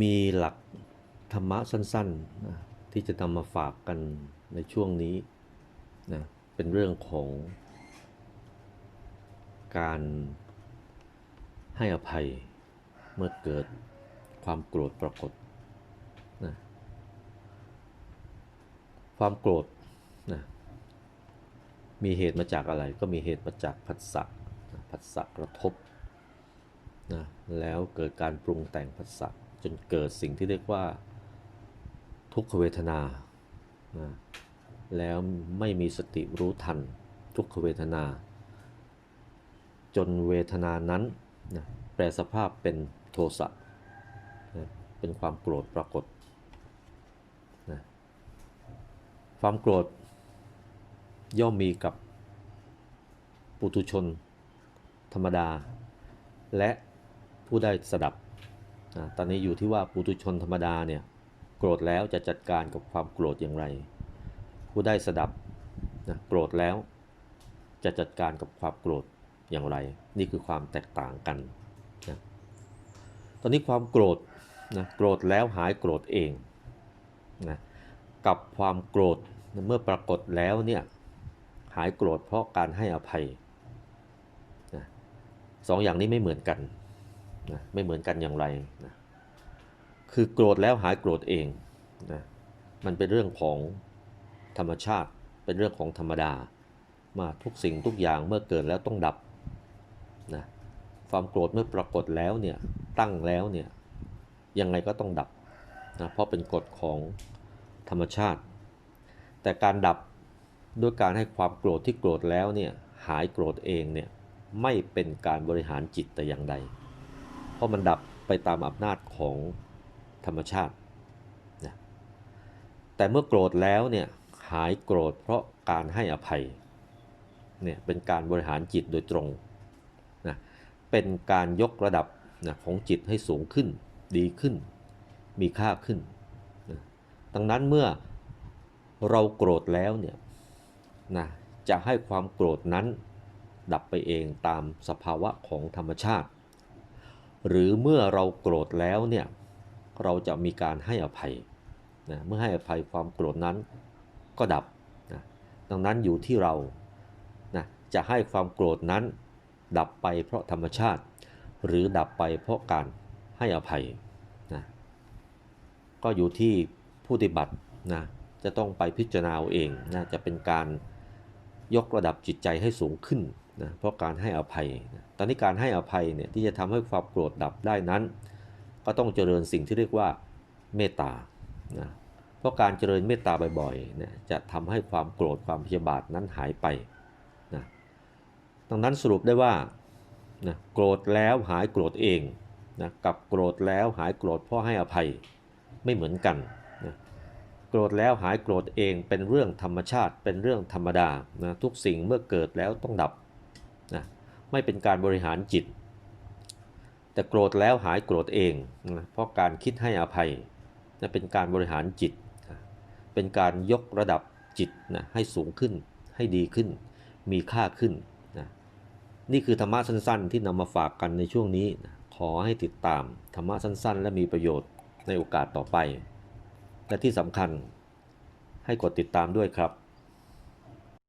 มีหลักธรรมะสั้นๆนะที่จะนำมาฝากกันในช่วงนี้นะเป็นเรื่องของการให้อภัยเมื่อเกิดความโกรธปรากฏนะความโกรธนะมีเหตุมาจากอะไรก็มีเหตุมาจากผัสสะนะผัสสะกระทบนะแล้วเกิดการปรุงแต่งผัสสะ จนเกิดสิ่งที่เรียกว่าทุกขเวทนา แล้วไม่มีสติรู้ทันทุกขเวทนา จนเวทนานั้นแปลสภาพเป็นโทสะ เป็นความโกรธปรากฏ ความโกรธย่อมมีกับปุถุชนธรรมดา และผู้ได้สดับ ตอนนี้อยู่ที่ว่าปุถุชนธรรมดาเนี่ยโกรธแล้วจะจัดการกับความโกรธอย่างไร ผู้ได้สดับนะโกรธแล้วจะจัดการกับความโกรธอย่างไร นี่คือความแตกต่างกันนะตอนนี้ความโกรธนะโกรธแล้วหายโกรธเองนะกับความโกรธนะเมื่อปรากฏแล้วเนี่ยหายโกรธเพราะการให้อภัยนะสองอย่างนี้ไม่เหมือนกัน นะไม่เหมือนกันอย่างไรนะคือโกรธแล้วหายโกรธเองนะมันเป็นเรื่องของธรรมชาติ เป็นเรื่องของธรรมดา มาทุกสิ่งทุกอย่างเมื่อเกิดแล้วต้องดับนะความโกรธเมื่อปรากฏแล้วเนี่ยตั้งแล้วเนี่ยยังไงก็ต้องดับนะเพราะเป็นกฎของธรรมชาติ แต่การดับด้วยการให้ความโกรธที่โกรธแล้วเนี่ยหายโกรธเองเนี่ยไม่เป็นการบริหารจิตแต่อย่างใด ราะมันดับไปตามอำนาจของธรรมชาตินะแต่เมื่อโกรธแล้วเนี่ยหายโกรธเพราะการให้อภัยเนี่ยเป็นการบริหารจิตโดยตรงนะเป็นการยกระดับนะของจิตให้สูงขึ้น ดีขึ้น มีค่าขึ้นนะดังนั้นเมื่อเราโกรธแล้วเนี่ยนะจะให้ความโกรธนั้นดับไปเองตามสภาวะของธรรมชาติ หรือเมื่อเราโกรธแล้วเนี่ยเราจะมีการให้อภัยนะเมื่อให้อภัยความโกรธนั้นก็ดับนะดังนั้นอยู่ที่เรานะจะให้ความโกรธนั้น ดับไปเพราะธรรมชาติ หรือดับไปเพราะการให้อภัยนะก็อยู่ที่ผู้ปฏิบัตินะจะต้องไปพิจารณาเอาเองนะจะเป็นการยกระดับจิตใจให้สูงขึ้น นะเพราะการให้อภัยนะตอนนี้การให้อภัยเนี่ยที่จะทำให้ความโกรธดับได้นั้น ก็ต้องเจริญสิ่งที่เรียกว่าเมตตานะเพราะการเจริญเมตตาบ่อยๆเนี่ยจะทำให้ความโกรธความพยาบาทนั้นหายไปนะดังนั้นสรุปได้ว่านะโกรธแล้วหายโกรธเองนะกับโกรธแล้วหายโกรธเพราะให้อภัยไม่เหมือนกันนะโกรธแล้วหายโกรธเองเป็นเรื่องธรรมชาติเป็นเรื่องธรรมดานะทุกสิ่งเมื่อเกิดแล้วต้องดับ นะไม่เป็นการบริหารจิต แต่โกรธแล้วหายโกรธเองนะเพราะการคิดให้อภัยนะเป็นการบริหารจิตนะเป็นการยกระดับจิตนะให้สูงขึ้น ให้ดีขึ้น มีค่าขึ้นนะนี่คือธรรมะสั้นๆ ที่นำมาฝากกันในช่วงนี้นะขอให้ติดตามธรรมะสั้นๆ และมีประโยชน์ในโอกาสต่อไป และที่สำคัญให้กดติดตามด้วยครับ